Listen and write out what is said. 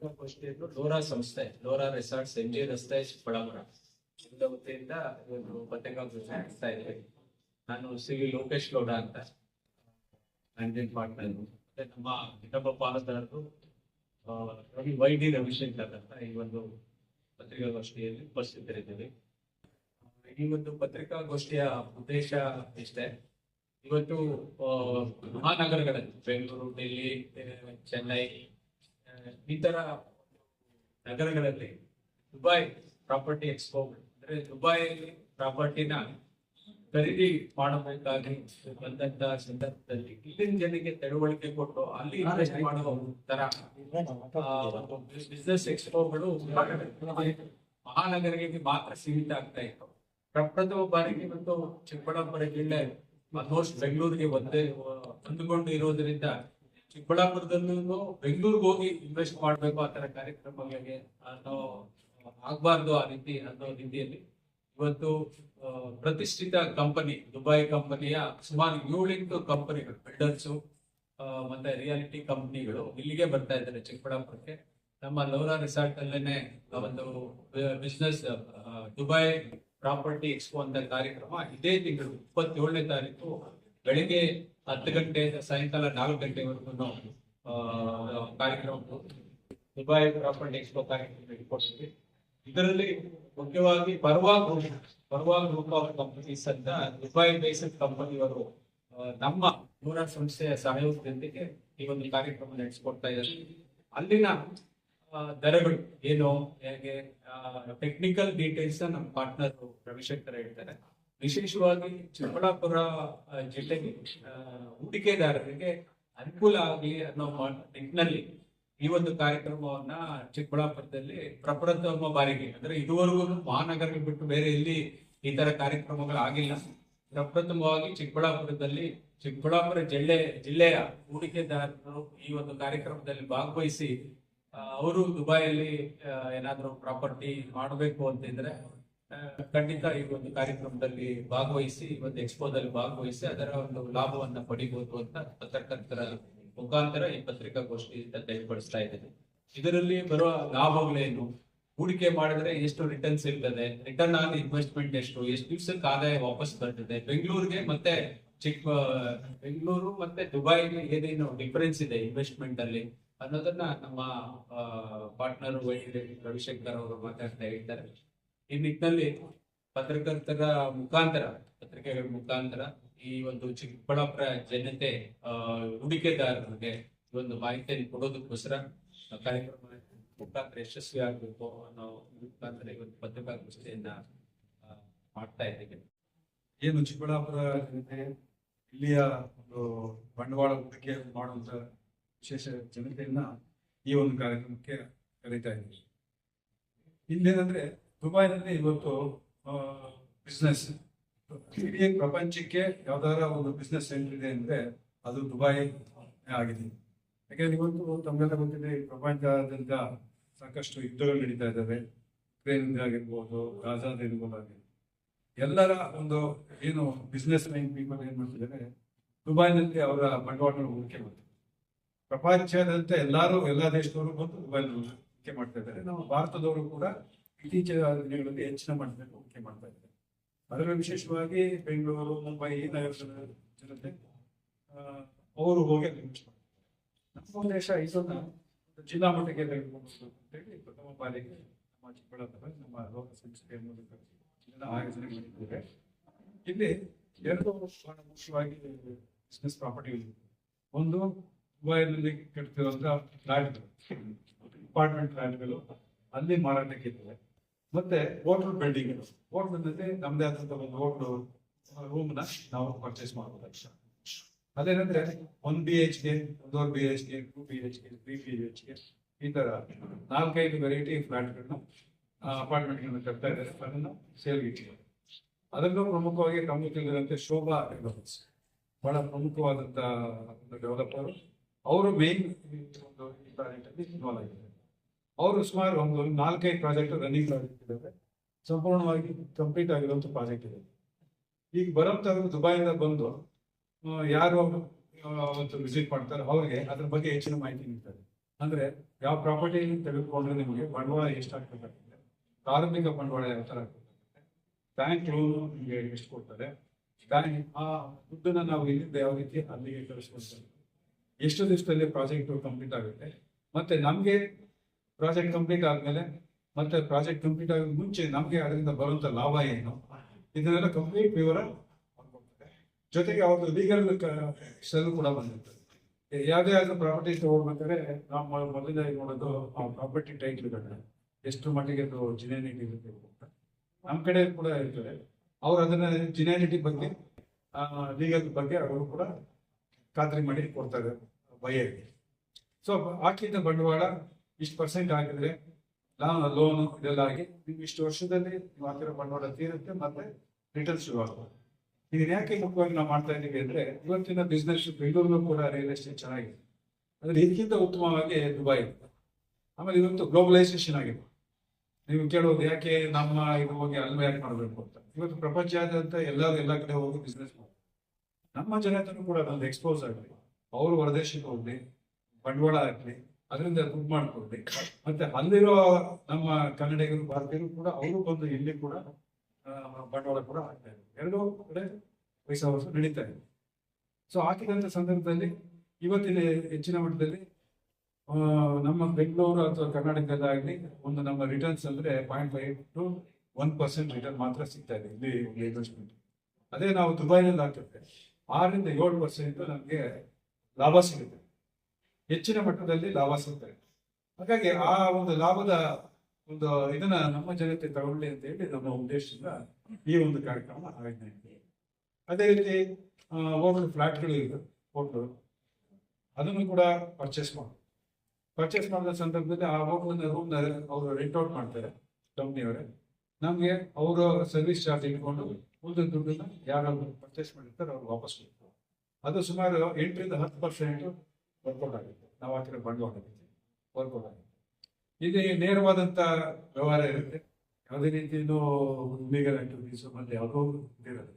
ಪತ್ರಿಕಾಗೋಷ್ಠಿಯನ್ನು ಲೋರಾ ಸಂಸ್ಥೆ, ಲೋರಾ resorts M G ರಸ್ತೆ ಚಿಕ್ಕಬಳ್ಳಾಪುರ ಇದರ ವತಿಯಿಂದ ಒಂದು ಪತ್ರಿಕಾಗೋಷ್ಠಿ ನಾನು ಸಿ ಲೋಕೇಶ್ ಗೌಡ ಅಂತ ಮ್ಯಾನೇಜಿಂಗ್ ಪಾರ್ಟ್ನರ್ ಮತ್ತೆ ನಮ್ಮ ಇನ್ನೊಬ್ಬ ಪಾಲಕರದ್ದು ರವಿ ವೈ ಡಿ ರವಿಶಂಕರ್ ಅಂತ ಈ ಒಂದು ಪತ್ರಿಕಾಗೋಷ್ಠಿಯಲ್ಲಿ ಉಪಸ್ಥಿತರಿದ್ದೀವಿ. ಈ ಒಂದು ಪತ್ರಿಕಾಗೋಷ್ಠಿಯ ಉದ್ದೇಶ ಇಷ್ಟೇ. ಇವತ್ತು ಮಹಾನಗರಗಳಲ್ಲಿ ಬೆಂಗಳೂರು, ಡೆಲ್ಲಿ ಚೆನ್ನೈ ಆ, ಈ ತರ ನಗರಗಳಲ್ಲಿ ದುಬೈ ಪ್ರಾಪರ್ಟಿ ಎಕ್ಸ್ಪೋ ಅಂದ್ರೆ ದುಬೈಯಲ್ಲಿ ಪ್ರಾಪರ್ಟಿನ ಖರೀದಿ ಮಾಡಬೇಕಾಗಿ ಬಂದಂತ ಸಂದರ್ಭದಲ್ಲಿ ಇಲ್ಲಿನ ಜನರಿಗೆ ತಿಳುವಳಿಕೆ ಕೊಟ್ಟು ಅಲ್ಲಿ ಇನ್ವೆಸ್ಟ್ ಮಾಡುವ ತರ ಬಿಸ್ನೆಸ್ ಎಕ್ಸ್ಪೋಗಳು ಮಹಾನಗರಗಳಿಗೆ ಮಾತ್ರ ಸೀಮಿತ ಆಗ್ತಾ ಇತ್ತು. ಪ್ರಪ್ರಥಮ ಬಾರಿಗೆ ಇವತ್ತು ಚಿಕ್ಕಬಳ್ಳಾಪುರ ಜಿಲ್ಲೆ ಆಲ್ಮೋಸ್ಟ್ ಬೆಂಗಳೂರಿಗೆ ಒಂದೇ ಹೊಂದಿಕೊಂಡು ಇರೋದ್ರಿಂದ ಚಿಕ್ಕಬಳ್ಳಾಪುರದಲ್ಲೂ ಬೆಂಗಳೂರಿಗೆ ಹೋಗಿ ಇನ್ವೆಸ್ಟ್ ಮಾಡಬೇಕು ಆ ಥರ ಕಾರ್ಯಕ್ರಮಗಳಿಗೆ ಅನ್ನೋ ಆಗಬಾರ್ದು ಆ ರೀತಿ, ಅನ್ನೋ ರೀತಿಯಲ್ಲಿ. ಇವತ್ತು ಪ್ರತಿಷ್ಠಿತ ಕಂಪನಿ ದುಬೈ ಕಂಪನಿಯ ಸುಮಾರು ಏಳೆಂಟು ಕಂಪನಿಗಳು ಬಿಲ್ಡರ್ಸು ಮತ್ತೆ ರಿಯಾಲಿಟಿ ಕಂಪನಿಗಳು ಇಲ್ಲಿಗೆ ಬರ್ತಾ ಇದ್ದಾರೆ ಚಿಕ್ಕಬಳ್ಳಾಪುರಕ್ಕೆ. ನಮ್ಮ ಲೋರಾ ರಿಸಾರ್ಟ್ ಅಲ್ಲೇನೆ ಒಂದು ಬಿಸ್ನೆಸ್ ದುಬೈ ಪ್ರಾಪರ್ಟಿ ಎಕ್ಸ್ಪೋ ಅಂತ ಕಾರ್ಯಕ್ರಮ ಇದೇ ತಿಂಗಳು, ಇಪ್ಪತ್ತೇಳನೇ ತಾರೀಕು ಬೆಳಿಗ್ಗೆ ಹತ್ತು ಗಂಟೆ ಸಾಯಂಕಾಲ ನಾಲ್ಕು ಗಂಟೆವರೆಗೂ ಕಾರ್ಯಕ್ರಮ ದುಬೈ ಪ್ರಾಪರ್ಟಿ ಎಕ್ಸ್ಪೋ ಕಾರ್ಯಕ್ರಮ ಇಟ್ಕೊಡ್ತೀವಿ ಇದರಲ್ಲಿ ಮುಖ್ಯವಾಗಿ Parva group Parva group of companies ಅಂತ ದುಬೈ ಬೇಸ್ಡ್ ಕಂಪನಿಯವರು ನಮ್ಮ ನೂರ ಸಂಸ್ಥೆಯ ಸಹಯೋಗದೊಂದಿಗೆ ಈ ಒಂದು ಕಾರ್ಯಕ್ರಮ ನಡೆಸಿಕೊಡ್ತಾ ಇದ್ದಾರೆ. ಅಲ್ಲಿನ ದರಗಳು ಏನು, ಹೇಗೆ ಟೆಕ್ನಿಕಲ್ ಡೀಟೇಲ್ಸ್ ನಮ್ಮ ಪಾರ್ಟ್ನರ್ ರವಿಶಂಕರ್ ಹೇಳ್ತಾರೆ. ವಿಶೇಷವಾಗಿ ಚಿಕ್ಕಬಳ್ಳಾಪುರ ಜಿಲ್ಲೆಗೆ ಹೂಡಿಕೆದಾರರಿಗೆ ಅನುಕೂಲ ಆಗಲಿ ಅನ್ನೋ ನಿಟ್ಟಿನಲ್ಲಿ ಈ ಒಂದು ಕಾರ್ಯಕ್ರಮವನ್ನ ಚಿಕ್ಕಬಳ್ಳಾಪುರದಲ್ಲಿ ಪ್ರಪ್ರಥಮ ಬಾರಿಗೆ, ಅಂದ್ರೆ ಇದುವರೆಗೂ ಮಹಾನಗರ ಬಿಟ್ಟು ಬೇರೆ ಇಲ್ಲಿ ಈ ತರ ಕಾರ್ಯಕ್ರಮಗಳು ಆಗಿಲ್ಲ. ಪ್ರಪ್ರಥಮವಾಗಿ ಚಿಕ್ಕಬಳ್ಳಾಪುರದಲ್ಲಿ, ಚಿಕ್ಕಬಳ್ಳಾಪುರ ಜಿಲ್ಲೆ, ಜಿಲ್ಲೆಯ ಹೂಡಿಕೆದಾರರು ಈ ಒಂದು ಕಾರ್ಯಕ್ರಮದಲ್ಲಿ ಭಾಗವಹಿಸಿ ಅವರು ದುಬೈಯಲ್ಲಿ ಏನಾದರೂ ಪ್ರಾಪರ್ಟಿ ಮಾಡಬೇಕು ಅಂತಿದ್ರೆ ಖಂಡಿತ ಈ ಒಂದು ಕಾರ್ಯಕ್ರಮದಲ್ಲಿ ಭಾಗವಹಿಸಿ ಒಂದು ಎಕ್ಸ್ಪೋದಲ್ಲಿ ಭಾಗವಹಿಸಿ ಅದರ ಒಂದು ಲಾಭವನ್ನ ಪಡಿಬಹುದು ಅಂತ ಪತ್ರಕರ್ತರ ಮುಖಾಂತರ ಈ ಪತ್ರಿಕಾಗೋಷ್ಠಿಯಿಂದ ತಿಳಿಪಡಿಸ್ತಾ ಇದ್ದೇನೆ. ಇದರಲ್ಲಿ ಬರುವ ಲಾಭಗಳೇನು? ಹೂಡಿಕೆ ಮಾಡಿದ್ರೆ ಎಷ್ಟು ರಿಟರ್ನ್ಸ್ ಇರ್ತದೆ ರಿಟರ್ನ್ ಆನ್ ಇನ್ವೆಸ್ಟ್ಮೆಂಟ್ ಎಷ್ಟು? ಎಷ್ಟು ದಿವಸಕ್ಕೆ ಆದಾಯ ವಾಪಸ್ ಬರ್ತದೆ? ಬೆಂಗಳೂರಿಗೆ ಮತ್ತೆ ಚಿಕ್ಕ ಬೆಂಗಳೂರು ಮತ್ತೆ ದುಬೈಗೆ ಏನೇನು ಡಿಫರೆನ್ಸ್ ಇದೆ ಇನ್ವೆಸ್ಟ್ಮೆಂಟ್ ಅಲ್ಲಿ? ಅನ್ನೋದನ್ನ ನಮ್ಮ ಪಾರ್ಟ್ನರ್ ರವಿಶಂಕರ್ ಅವರು ಮಾತಾಡ್ತಾ ಇದ್ದಾರೆ. ಈ ನಿಟ್ಟಿನಲ್ಲಿ ಪತ್ರಕರ್ತರ ಮುಖಾಂತರ, ಪತ್ರಿಕೆಗಳ ಮುಖಾಂತರ ಈ ಒಂದು ಚಿಕ್ಕಬಳ್ಳಾಪುರ ಜನತೆ ಹೂಡಿಕೆದಾರರಿಗೆ ಈ ಒಂದು ಮಾಹಿತಿಯನ್ನು ಕೊಡೋದಕ್ಕೋಸ್ಕರ ಕಾರ್ಯಕ್ರಮ ಮುಖಾಂತರ ಯಶಸ್ವಿ ಆಗಬೇಕು ಅನ್ನೋ ಮುಖಾಂತರ ಈ ಒಂದು ಪತ್ರಿಕಾಗೋಷ್ಠಿಯನ್ನ ಮಾಡ್ತಾ ಇದ್ದೀವಿ. ಏನು ಚಿಕ್ಕಬಳ್ಳಾಪುರ ಜನತೆ, ಇಲ್ಲಿಯ ಒಂದು ಬಂಡವಾಳ ಹೂಡಿಕೆ ಮಾಡುವಂತ ವಿಶೇಷ ಜನತೆಯನ್ನ ಈ ಒಂದು ಕಾರ್ಯಕ್ರಮಕ್ಕೆ ಕರೀತಾ ಇದ್ದೀವಿ. ಇಲ್ಲೇನಂದ್ರೆ ದುಬೈನಲ್ಲಿ ಇವತ್ತು ಬಿಸ್ನೆಸ್ ಇಡೀ ಪ್ರಪಂಚಕ್ಕೆ ಯಾವ್ದಾರ ಒಂದು ಬಿಸ್ನೆಸ್ ಇದೆ ಅಂದ್ರೆ ಅದು ದುಬೈ ಆಗಿದೆ. ಯಾಕಂದ್ರೆ ಇವತ್ತು ತಮ್ಮೆಲ್ಲ ಗೊತ್ತಿದೆ ಪ್ರಪಂಚದಾದ್ಯಂತ ಸಾಕಷ್ಟು ಯುದ್ಧಗಳು ನಡೀತಾ ಇದ್ದಾವೆ. ಉಕ್ರೇನ್ ಆಗಿರ್ಬೋದು ಗಾಜಾದ ಇರ್ಬೋದು ಎಲ್ಲರ ಒಂದು ಏನು ಬಿಸ್ನೆಸ್ ಲೈನ್ ಪೀಪಲ್ ಏನ್ ಮಾಡ್ತಿದ್ದಾರೆ, ದುಬೈನಲ್ಲಿ ಅವರ ಬಂಡವಾಳಗಳು ಹೂಡಿಕೆ ಮಾಡ್ತಾರೆ ಪ್ರಪಂಚದಂತೆ ಎಲ್ಲರೂ, ಎಲ್ಲಾ ದೇಶದವರು ಬಂದು ದುಬೈನಲ್ಲಿ ಹೂಡಿಕೆ ಮಾಡ್ತಾ ಇದ್ದಾರೆ. ನಮ್ಮ ಭಾರತದವರು ಕೂಡ ಇತ್ತೀಚಿನ ದಿನಗಳಲ್ಲಿ ಹೆಚ್ಚಿನ ಮಟ್ಟದಲ್ಲಿ ಹೂಡಿಕೆ ಮಾಡ್ತಾ ಇದ್ದಾರೆ. ಅದರಲ್ಲಿ ವಿಶೇಷವಾಗಿ ಬೆಂಗಳೂರು, ಮುಂಬೈ ಈ ಜನತೆ ಅವರು ಹೋಗಿ invest ಮಾಡ್ತಾರೆ ನಮ್ಮ ದೇಶ ಇದನ್ನ ಜಿಲ್ಲಾ ಮಟ್ಟಕ್ಕೆ ತೆಗೆದುಕೊಂಡು ಅಂತೇಳಿ ಪ್ರಥಮ ಬಾರಿಗೆ ನಮ್ಮ ಚಿಕ್ಕಬಳ್ಳಾಪುರ, ನಮ್ಮ ಲೋಕ ಸಂಸ್ಥೆಯ ಮೂಲಕ ಆಯೋಜನೆ ಮಾಡಿದ್ದೇವೆ ಇಲ್ಲಿ ಎರಡು ಮುಖ್ಯವಾಗಿ ಬಿಸ್ನೆಸ್ ಪ್ರಾಪರ್ಟಿಗಳು ಒಂದು ದುಬೈನಲ್ಲಿ ಕಟ್ತಿರುವಂತಹ ಫ್ಲಾಟ್ಗಳು ಅಪಾರ್ಟ್ಮೆಂಟ್ ಫ್ಲಾಟ್ಗಳು ಅಲ್ಲಿ ಮಾರಾಟಕ್ಕೆ ಇದ್ದಾವೆ. ಮತ್ತೆ ಹೋಟೆಲ್ ಬಿಲ್ಡಿಂಗ್ಗಳು ಹೋಟೆಲ್ನಲ್ಲಿ ನಮ್ಮದೇ ಆದಂತ ಒಂದು ಹೋಟೆಲ್ ರೂಮ್ನ ನಾವು ಪರ್ಚೇಸ್ ಮಾಡಬಹುದು ಅದೇನಂದ್ರೆ ಒನ್ ಬಿ ಎಚ್ ಕೆ ಒಂದೂವರೆ B H K two B H K three B H K ಈ ತರ ನಾಲ್ಕೈದು ವೆರೈಟಿ ಫ್ಲಾಟ್ಗಳನ್ನ ಅಪಾರ್ಟ್ಮೆಂಟ್ಗಳನ್ನ ಕಟ್ತಾ ಇದ್ದಾರೆ. ಅದನ್ನ ಸೇಲ್ಗೆ ಇಟ್ಟಿದ್ದಾರೆ. ಅದರಲ್ಲೂ ಪ್ರಮುಖವಾಗಿ ತಿಳಿದಂತೆ ಶೋಭಾ ಡೆವಲಪರ್ಸ್ ಬಹಳ ಪ್ರಮುಖವಾದಂತ ಒಂದು ಡೆವಲಪರ್ ಅವರು ಮೇನ್ ಒಂದು ಈ ಇನ್ವಾಲ್ವ್ ಅವರು ಸುಮಾರು ಒಂದು ನಾಲ್ಕೈದು ಪ್ರಾಜೆಕ್ಟ್ ರನ್ನಿಂಗ್ ಪ್ರಾಜೆಕ್ಟ್ ಇದ್ದಾವೆ ಸಂಪೂರ್ಣವಾಗಿ ಕಂಪ್ಲೀಟ್ ಆಗಿರುವಂತ ಪ್ರಾಜೆಕ್ಟ್ ಇದೆ. ಈಗ ಬರೋಂಥವ್ರು ದುಬೈಯಿಂದ ಬಂದು ಯಾರು ಒಂದು ವಿಸಿಟ್ ಮಾಡ್ತಾರೆ. ಅವ್ರಿಗೆ ಅದ್ರ ಬಗ್ಗೆ ಹೆಚ್ಚಿನ ಮಾಹಿತಿ ನೀಡ್ತಾರೆ. ಅಂದ್ರೆ ಯಾವ ಪ್ರಾಪರ್ಟಿ ತೆಗೆದುಕೊಂಡ್ರೆ ನಿಮಗೆ ಬಂಡವಾಳ ಎಷ್ಟಾಗ್ಬೇಕಾಗುತ್ತೆ ಪ್ರಾರಂಭಿಕ ಬಂಡವಾಳ ಯಾವ ಥರ ಬ್ಯಾಂಕ್ ಲೋನ್ ನಿಮಗೆ ಎಷ್ಟು ಕೊಡ್ತಾರೆ? ಬ್ಯಾಂಕ್ ಆ ದುಡ್ಡನ್ನ ನಾವು ಇಲ್ಲಿಂದ ಯಾವ ರೀತಿ ಅಲ್ಲಿಗೆ ಕಳಿಸ್ಕೊಳ್ತೇವೆ ಎಷ್ಟು ದಿವಸದಲ್ಲಿ ಪ್ರಾಜೆಕ್ಟ್ ಕಂಪ್ಲೀಟ್ ಆಗುತ್ತೆ? ಮತ್ತೆ ನಮಗೆ ಪ್ರಾಜೆಕ್ಟ್ ಕಂಪ್ಲೀಟ್ ಆದ್ಮೇಲೆ ಮತ್ತೆ ಪ್ರಾಜೆಕ್ಟ್ ಕಂಪ್ಲೀಟ್ ಆಗೋದು ಮುಂಚೆ ನಮಗೆ ಅದರಿಂದ ಬರುವಂತ ಲಾಭ ಏನು? ಇದನ್ನೆಲ್ಲ ಕಂಪ್ಲೀಟ್ ವಿವರ. ಜೊತೆಗೆ ಅವ್ರದ್ದು ಲೀಗಲ್ ಸೆಲ್ ಕೂಡ ಬಂದಿರ್ತದೆ ಯಾವುದೇ ಆದ್ರೂ ಪ್ರಾಪರ್ಟಿ ತಗೊಳ್ಬೇಕಾದ್ರೆ ನಾವು ಮೊದ- ಮೊದಲನೇದಾಗಿ ನೋಡೋದು ಆ ಪ್ರಾಪರ್ಟಿ ಟೈಟ್ಲ್ಗಳನ್ನ ಎಷ್ಟು ಮಟ್ಟಿಗೆ ಅದು ಜಿನೇನಿಟಿ ಇರುತ್ತೆ ನಮ್ಮ ಕಡೆ ಕೂಡ ಇರ್ತದೆ. ಅವ್ರು ಅದನ್ನ ಜಿನಾನಿಟಿ ಬಗ್ಗೆ ಲೀಗಲ್ ಬಗ್ಗೆ ಅವರು ಕೂಡ ಖಾತ್ರಿ ಮಾಡಿ ಕೊಡ್ತಾರೆ ಬೈಯರ್ಗೆ ಸೊ ಹಾಕಿದ ಬಂಡವಾಳ ಇಷ್ಟು ಪರ್ಸೆಂಟ್ ಹಾಕಿದ್ರೆ ಲೋನ್ ಇದೆಲ್ಲ ಆಗಿ ನಿಮ್ಗೆ ಇಷ್ಟು ವರ್ಷದಲ್ಲಿ ನೀವು ಹಾಕಿರೋ ಬಂಡವಾಳ ತೀರುತ್ತೆ ಮತ್ತೆ ರಿಟರ್ನ್ ಶುರು ಆಗ್ತದೆ ಇದನ್ನ ಯಾಕೆ ಮುಖ್ಯವಾಗಿ ನಾವು ಮಾಡ್ತಾ ಇದ್ದೀವಿ ಅಂದ್ರೆ ಇವತ್ತಿನ ಬಿಸ್ನೆಸ್ ಬೆಂಗಳೂರು ಕೂಡ ರಿಯಲ್ ಎಸ್ಟೇಟ್ ಚೆನ್ನಾಗಿದೆ. ಅಂದ್ರೆ ಇದಕ್ಕಿಂತ ಉತ್ತಮವಾಗಿ ದುಬೈ. ಆಮೇಲೆ ಇವತ್ತು ಗ್ಲೋಬಲೈಸೇಷನ್ ಆಗಿದೆ. ನೀವು ಕೇಳೋದು ಯಾಕೆ ನಮ್ಮ ಇದು ಹೋಗಿ ಅಲ್ಲಿ ಯಾಕೆ ಮಾಡಬೇಕು ಅಂತ. ಇವತ್ತು ಪ್ರಪಂಚಾದ್ಯಂತ ಎಲ್ಲರೂ ಎಲ್ಲ ಕಡೆ ಹೋಗಿ ಬಿಸ್ನೆಸ್ ಮಾಡ್ತಾರೆ. ನಮ್ಮ ಜನತೆನೂ ಕೂಡ ಅದೊಂದು ಎಕ್ಸ್ಪೋಸ್ ಆಗಲಿ. ಅವರು ಹೊರದೇಶಕ್ಕೆ ಹೋಗ್ಲಿ, ಬಂಡವಾಳ ಹಾಕ್ಲಿ ಅದರಿಂದ ದುಡ್ಡು ಮಾಡಿಕೊಡ್ಲಿ ಮತ್ತೆ ಅಲ್ಲಿರೋ ನಮ್ಮ ಕನ್ನಡಿಗರು, ಭಾರತೀಯರು ಕೂಡ, ಅವರು ಬಂದು ಇಲ್ಲಿ ಕೂಡ ಬಂಡವಾಳ ಕೂಡ ಹಾಕ್ತಾ ಇದ್ದಾರೆ. ಎರಡೂ ಕಡೆ ಪೈಸಾ ವರ್ಷ ನಡೀತಾ ಇದೆ. ಸೊ ಹಾಕಿದಂಥ ಸಂದರ್ಭದಲ್ಲಿ ಇವತ್ತಿನ ಹೆಚ್ಚಿನ ಮಟ್ಟದಲ್ಲಿ ನಮ್ಮ ಬೆಂಗಳೂರು ಅಥವಾ ಕರ್ನಾಟಕದಲ್ಲಾಗಲಿ ಒಂದು ನಮ್ಮ ರಿಟರ್ನ್ಸ್ ಅಂದ್ರೆ point five two one percent return ಮಾತ್ರ ಸಿಗ್ತಾ ಇದೆ ಇಲ್ಲಿ ಇನ್ವೆಸ್ಟ್ಮೆಂಟ್ ಅದೇ ನಾವು ದುಬೈನಲ್ಲಿ ಹಾಕಿದ್ರೆ ಆರರಿಂದ ಏಳು ಪರ್ಸೆಂಟ್ ನಮಗೆ ಲಾಭ ಸಿಗುತ್ತೆ. ಹೆಚ್ಚಿನ ಮಟ್ಟದಲ್ಲಿ ಲಾಭ ಸಿಗ್ತದೆ. ಹಾಗಾಗಿ ಆ ಒಂದು ಲಾಭದ ಒಂದು ಇದನ್ನ ನಮ್ಮ ಜನತೆ ತಗೊಳ್ಳಿ ಅಂತ ಹೇಳಿ ನಮ್ಮ ಉದ್ದೇಶದಿಂದ ಈ ಒಂದು ಕಾರ್ಯಕ್ರಮ ಆಯೋಜನೆ ಇದೆ. ಅದೇ ರೀತಿ ಹೋಗಲು ಫ್ಲಾಟ್ಗಳು ಇದೆ, ಹೋಟ್ಲು. ಅದನ್ನು ಕೂಡ ಪರ್ಚೇಸ್ ಮಾಡಿ. ಪರ್ಚೇಸ್ ಮಾಡಿದ ಸಂದರ್ಭದಲ್ಲಿ ಆ ಹೋಟ್ಲನ್ನ ರೂಮ್ನ ಅವರು ರೆಂಟ್ ಔಟ್ ಮಾಡ್ತಾರೆ ಕಂಪ್ನಿಯವರೇ ನಮಗೆ ಅವರು ಸರ್ವಿಸ್ ಚಾರ್ಜ್ ಇಟ್ಕೊಂಡು ಉಳಿದ ದುಡ್ಡನ್ನ ಯಾರು ಪರ್ಚೇಸ್ ಮಾಡಿರ್ತಾರೆ, ಅವ್ರು ವಾಪಸ್ ಕೊಡ್ತಾರೆ. ಅದು ಸುಮಾರು ಎಂಟರಿಂದ ಹತ್ತು ಪರ್ಸೆಂಟ್ ವರ್ಕೌಟ್ ನಾವು ಕಡೆ ಬಂಡವಾಳ ವರ್ಕೌಟ್ ಆಗುತ್ತೆ ಇದು ನೇರವಾದಂತ ವ್ಯವಹಾರ ಇರುತ್ತೆ. ಯಾವುದೇ ರೀತಿಯೂ ಲೀಗಲ್ ಆಕ್ಟಿವಿಟೀಸ್ ಮತ್ತೆ ಯಾವುದೋ ಇದಿರೋದಿಲ್ಲ